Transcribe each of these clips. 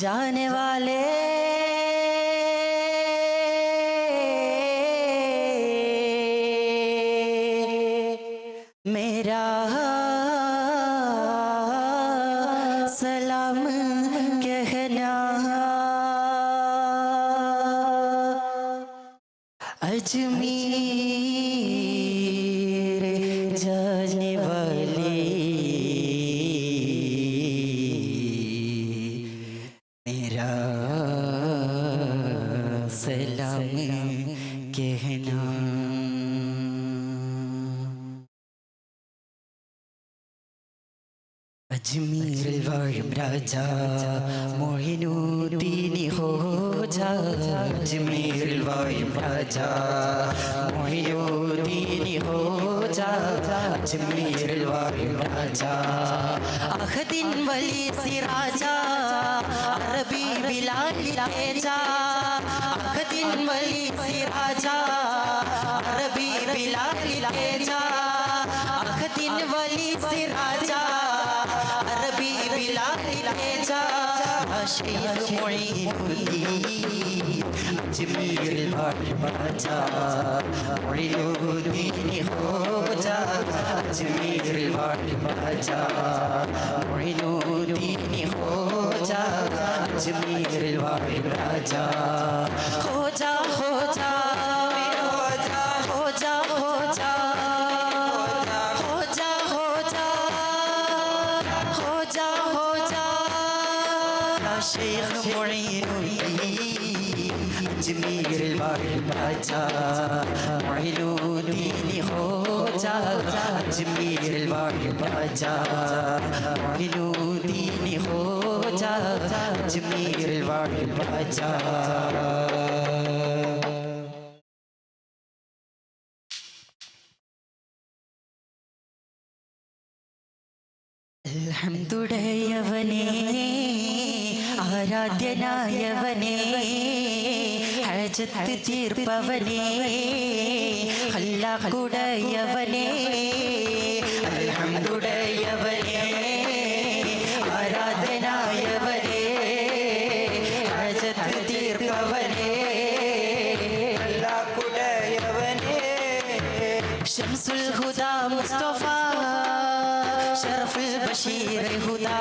जाने वाले রাজা মোহিনুদ্দিনী হো যা আজমির ভাই রাজা মোহিনুদ্দিনী হো যা আজমির ভাই রাজা আখদিন বলি সিরাজা আরবি বিলালি তেজা আখদিন বলি সিরাজা আরবি বিলালি Teja aşkıyız muhibbi Acımir barbata Uyud beni huda Acımir barbata Uyud beni huda Acımir barbata Huda huda ആശയങ്ങ് മുഴയിലൂയി വാഴ്ച മൊഴിലൂനി വാഴ്ച മൊഴിലൂനി വാഴ്ച الحمد لله ആരാധ്യനായവനേ അഴജത്ത് തീർപ്പവനേ ഹല്ലാക്കുടയവനേ അൽഹംദുടയവനേ ആരാധ്യനായവനേ ഹജത്ത് തീർപ്പവനേ കുടയവനേ ഷംസുൽ ഹുദാ മുസ്തഫ ഷറഫുൽ ബഷീർ ഹുദാ.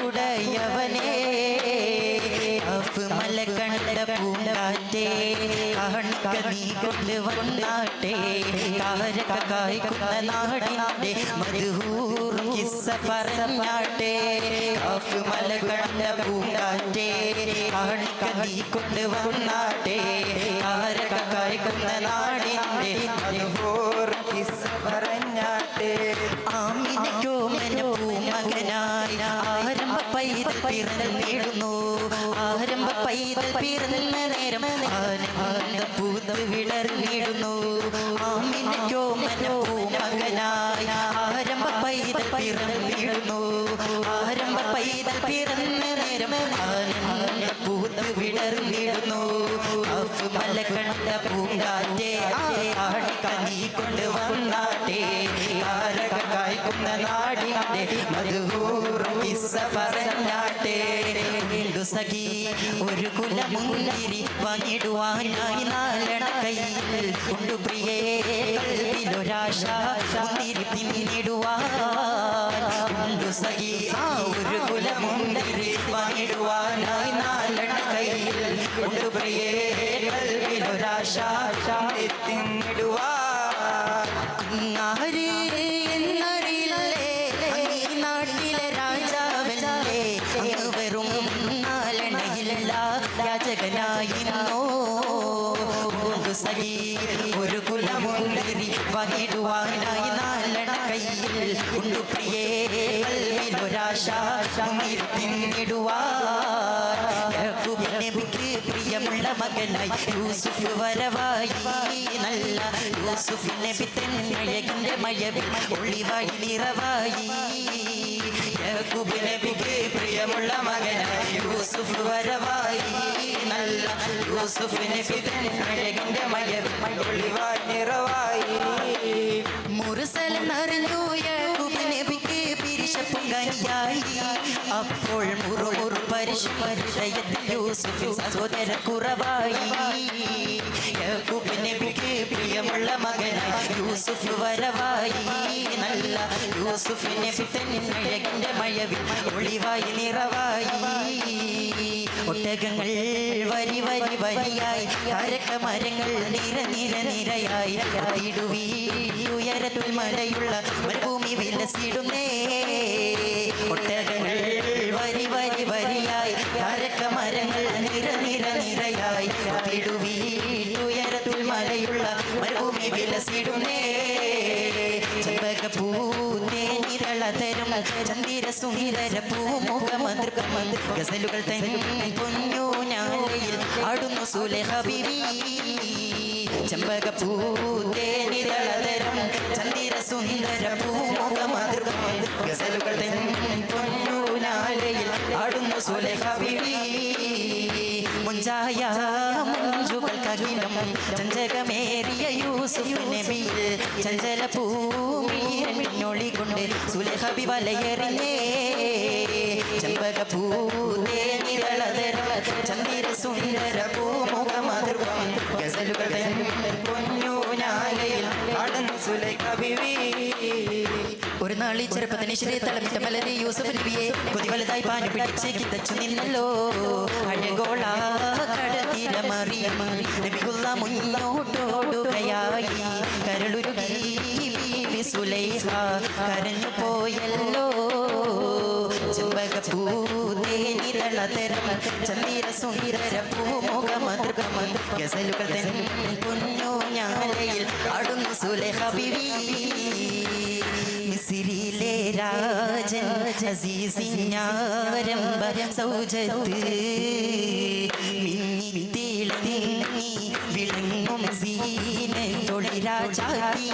ഉടയവനേ മലക്കണ്ട പൂങ്കാറ്റേ കഹണക്ക നീ കൊണ്ട് വന്നാട്ടേ കാരക്ക കായ്ക്കുന്ന നാടിനാടെ മധുഹൂർ കിസ്സ പറഞ്ഞാട്ടേ കഫ് മലകണ്ട പൂങ്കാറ്റേ കഹണക്ക നീ കൊണ്ട് വന്നാട്ടേ കാരക്ക കായ്ക്കുന്ന നാടിനാടെ മധുഹൂർ കിസ്സ പറഞ്ഞാട്ടേ. പിറന്നൽ നേടുന്നു. ആരംഭ പിറന്ന നേരം ആനന്ദ പൂത്ത് വിളർന്നിടുന്നു ആമിനോ മനോ മകനായി ആരംഭ പിറന്ന നേരം ആനന്ദ പൂത്ത് വിളർന്നിടുന്നു മലക്കണ്ട പൂങ്കാറ്റേ ആടിക്ക നീ കൊണ്ടുവന്നാട്ടേ ഉണ്ടു സഖി ഒരു കുലമുന്തിരി വാങ്ങിടുവാനായി നാലണ കയ്യിൽ കൊണ്ടു പ്രിയേ. കൽവിലൊരാശ മുന്തിരി സഖി ഒരു കുലമുന്തിരി വാങ്ങിടുവാനായി നാലണ കയ്യിൽ കൊണ്ടു പ്രിയേ. കൽവിലൊരാശ തിന്നിടുവാ പ്രിയമുള്ള മകനായി യൂസുഫ് വരവായി. നല്ല യൂസുഫ് നബി തന്നഴകിന്റെ മഴവിൽ ഒളിവായി നിറവായി യാക്കൂബ് പ്രിയമുള്ള മകനായി യൂസുഫ് വരവായി. നല്ല യൂസുഫ് നബി തന്നഴകിന്റെ മഴവിൽ ഒളിവായി നിറവായി മുറുസലെന്നറിഞ്ഞു യാക്കൂബ് നബിക്ക് പിരിശപ്പുങ്കനിയായി അപ്പോൾ മുറുമുറു പരിശു പരിശയത്തിൽ യൂസുഫിൻ സഹോദര കുറവായി. നബിക്ക് പ്രിയമുള്ള മകനായി യൂസുഫ് വരവായി. നല്ല യൂസുഫിനെ തന്നഴകിന്റെ മഴവിൽ ഒളിവായി നിറവായി. ഒട്ടകങ്ങൾ വരി വരി വരിയായി. കരക്ക മരങ്ങൾ നിര നിര നിരയായി. തിടുവി ഉയരത്തിൽ മലയുള്ള മരുഭൂമി വിലസിടുന്നേ. മരങ്ങൾ നിര നിര നിരയായി തിടുവി ഉയരത്തിൽ മലയുള്ള മരുഭൂമി വിലസിടുന്നേ. ചെമ്പകപ്പൂതേനിരളതരം ചന്ദിര സുന്ദര പൂമുഖമന്ത്രമന്ത്ര് ഗസലുകൾ തൻ പൊന്നു ഞാലയിൽ ആടുന്നു സുലേഖ ബിവി. ചെമ്പകപ്പൂതേനിരളതരം ചന്ദിര സുന്ദര പൂമുഖമന്ത്രമന്ത്ര് ഗസലുകൾ തൻ പൊന്നു ഞാലയിൽ സുലേഖ ബിവി മുഞ്ചായ മുഞ്ചുകൾ കരുണം ചഞ്ചകമേറിയ യൂസുഫ് നബിയിൽ ചഞ്ചല പൂമിഴൊളി കൊണ്ട് സുലഹബി വലയെറിഞ്ഞേ. ചമ്പക പൂതേ നിരളതര ചന്ദിര സുന്ദര പൂമുഖമധുർവം ഗസലുകൾ പൊന്നു നാലയിൽ ആടുന്നു സുലൈഖ ബിവി ഒരു നാൾ ഈ ചെറുപ്പത്തിന് ശ്രീ തളമിട്ട മലരി യൂസഫ് നബിയെ കൊതി വലുതായി പാനി പിടിച്ച് കിതച്ചു നിന്നല്ലോ. അഴകോള കടത്തിര മറിയ നബികുള്ള മുന്നോട്ടോടുകയായി കരളുരുകി സുലൈഹ കരഞ്ഞു പോയല്ലോ. ഗസലുകൾ തൻ പൊന്നു ഞാലയിൽ അടുന്നു സുലേഖ ബിവി. രാജൻ അസീസിഞ്ഞാരംഭ സൗജത്ത്. മിന്നി തിളങ്ങി വിളങ്ങും സീന തൊളിരാജാതി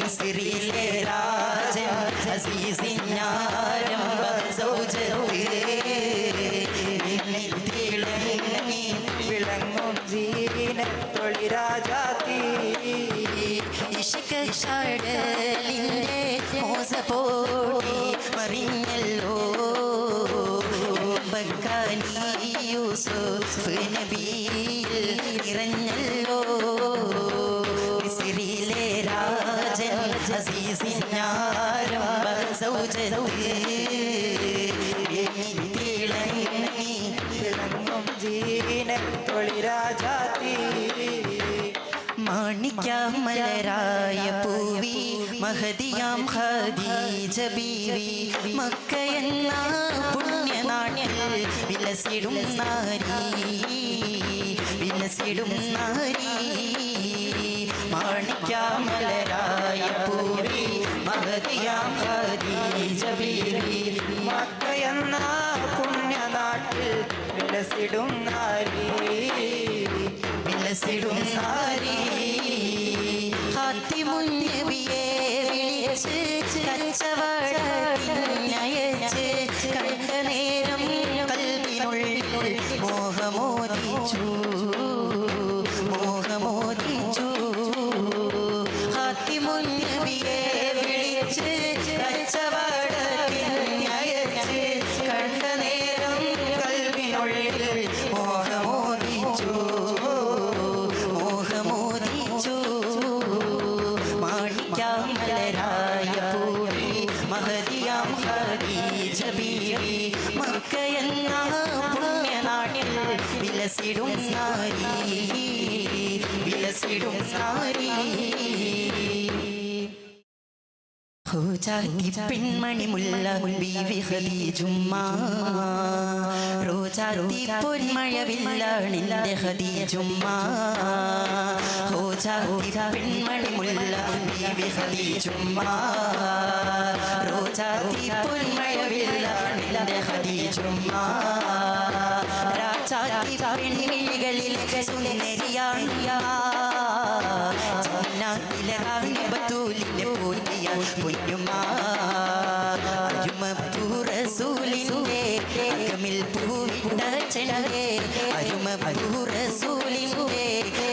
മിസിറിയിലെ രാജൻ അസീസിഞ്ഞാരംഭ സൗജത്ത്. മിന്നി തിളങ്ങി വിളങ്ങും രാജാത്തി ഇഷ്കടലിന്റെ മോസപ്പോടി മറിഞ്ഞല്ലോ. ബക്കാനി യൂസുഫ് നബിയിൽ നിറഞ്ഞല്ലോ. മാണിക്യാമലരായ പൂവി മഹദിയാം ഖദീജ ബീവി. മക്കയെന്ന പുണ്യനാട്ടിൽ വിലസിടും നാരി വിലസിടും നാരി. മാണിക്യാമലരായ പൂവി മഹദിയാം ഖദീജ ബീവി. മക്കയെന്ന പുണ്യനാട്ടിൽ വിലസിടും നാരി. വിലസിടും സാരി. ഹാത്തിമുന്നബിയെ വിളിച്ച് കണ്ട നേരം വിളിച്ച് കച്ചവടത്തിനയച്ച് വിലസിടും നാരി ഹോജാതി പെൺമണി മുല്ല ബീവി ഖദീജുമ്മ റോജാതി പൊന്മഴവില്ലാണിന്റെ ഖദീജുമ്മ ഹോജാതി പെൺമണി മുല്ല ബീവി ഖദീജുമ്മ റോജാതി പൊന്മഴവില്ലാണിന്റെ ഖദീജുമ്മ രാജാതി പെൺമിഴികളിലെ സുന്ദരിയാണ് ജന്നാത്തിലെ ബത്തൂലിനെ പോറ്റിയ പൊന്നുമാ അരുമപ്പൂറസൂലിന്റെ അകമിൽ പൂവിട്ട ചെണ്ടേ അരുമപ്പൂറസൂലിന്റെ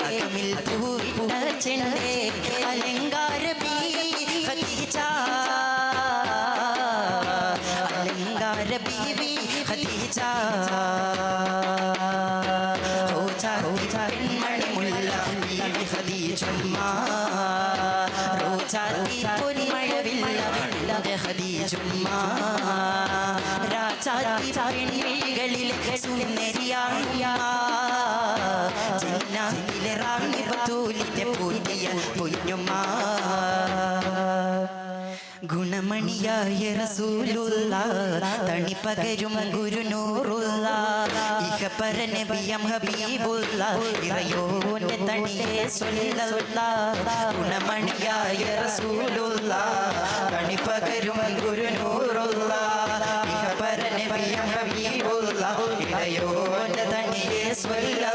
അകമിൽ പൂവിട്ട ചെണ്ടേ അലങ്കാര അലങ്കാര ബീവി ഖദീജ ഖദീജുമ്മ റോജാത്തി പൊന്മഴവില്ല എന്റെ ഖദീജുമ്മ രാജാത്തി പെൺമിഴികളിലെ സുന്ദരിയായ ജന്നാത്തിലെ റാണി ബത്തൂലിന്റെ പൂട്ടിയ പൊന്നുമ്മ ഗുണമണിയായ റസൂലുള്ള തണിപ്പകരും ഗുരുനൂറുള്ള. ഇഹ നബിയം ഹബീബുള്ള ഇറയോന്റെ തണിയെ സ്വല്ല ഗുണമണിയായ റസൂലുള്ള ഗുരു ഗുരുനൂറുള്ള ഇഹ നബിയം ഹബീബുള്ള ഇറയോന്റെ തണിയെ സ്വല്ല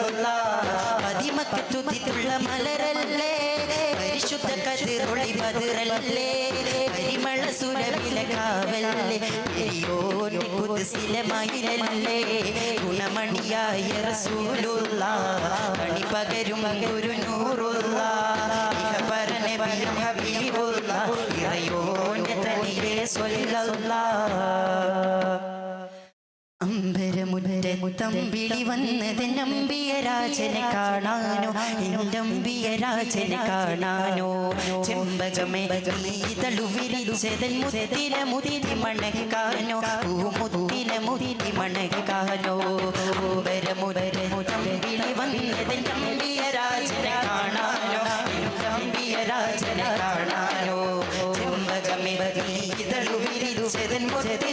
പതിമക്കത്തുതിത്തുള്ള മലരല്ലേ പരിശുദ്ധ കതിറൊളി പതിരല്ലേ പരിമള സുരവില കാവല്ലേ കുതിസിലെ മയിലല്ലേ? ഗുണമണിയായ റസൂലുള്ള കണി പകരും ഇഹ പരനബിയും ഹബീബുള്ള ഇറയോന്റെ തനിയെ സ്വല്ല അമ്പരമുറ്റമുത്തമ്പിളി വന്നത് രാജനെ കാണാനോ? എന്തമ്പിയ രാജനെ കാണാനോ? ചെമ്പകമേ തളു വിരിച്ചതൻ മുത്തിന മുതിരി മണക്കാനോ? പൂമുത്തിന മുതിരി മണക്കാനോ? അമ്പരമുറ്റമ്പിളി വന്നത് നമ്പിയ വിരിച്ചതൻ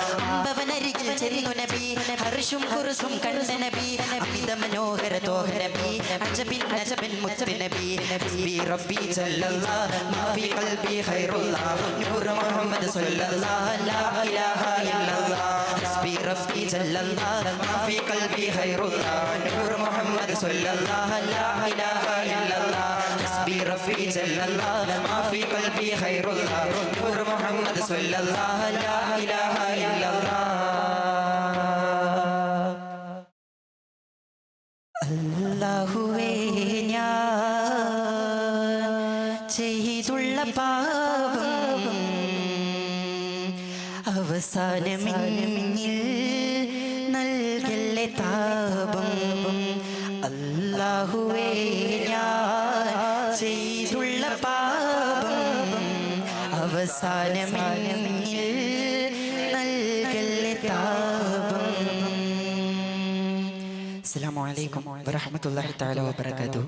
ഭവനരികിൽ ചെന്നു നബി ഹർഷും കുറുസും കണ്ട നബി അമിത മനോഹര തോഹ നബി അജബിൻ അജബൻ മുത്ത് നബി ഹസ്ബി റബ്ബി ജല്ലല്ലാഹ് മാ ഫി ഖൽബി ഖൈറുല്ലാഹ് നൂർ മുഹമ്മദ് സ്വല്ലല്ലാഹ് ലാ ഇലാഹ ഇല്ലല്ലാഹ് ഹസ്ബി റബ്ബി ജല്ലല്ലാഹ് മാ ഫി ഖൽബി ഖൈറുല്ലാഹ് നൂർ മുഹമ്മദ് സ്വല്ലല്ലാഹ് ലാ ഇലാഹ ഇല്ലല്ലാഹ് ഹസ്ബി റബ്ബി ജല്ലല്ലാഹ് മാ ഫി ഖൽബി ഖൈറുല്ലാഹ് നൂർ മുഹമ്മദ് സ്വല്ലല്ലാഹ് ലാ ഇലാഹ ഇല്ലല്ലാഹ് അവസാനമെന്നിൽ നൽകല്ലേ താപം. അല്ലാഹുവേ ഞാൻ ചെയ്തുള്ള പാപം അവസാനമെന്നിൽ നൽകല്ലേ താപം. അസ്സലാമു അലൈക്കും വറഹ്മത്തുള്ളാഹി തആല വബറകാതുഹു.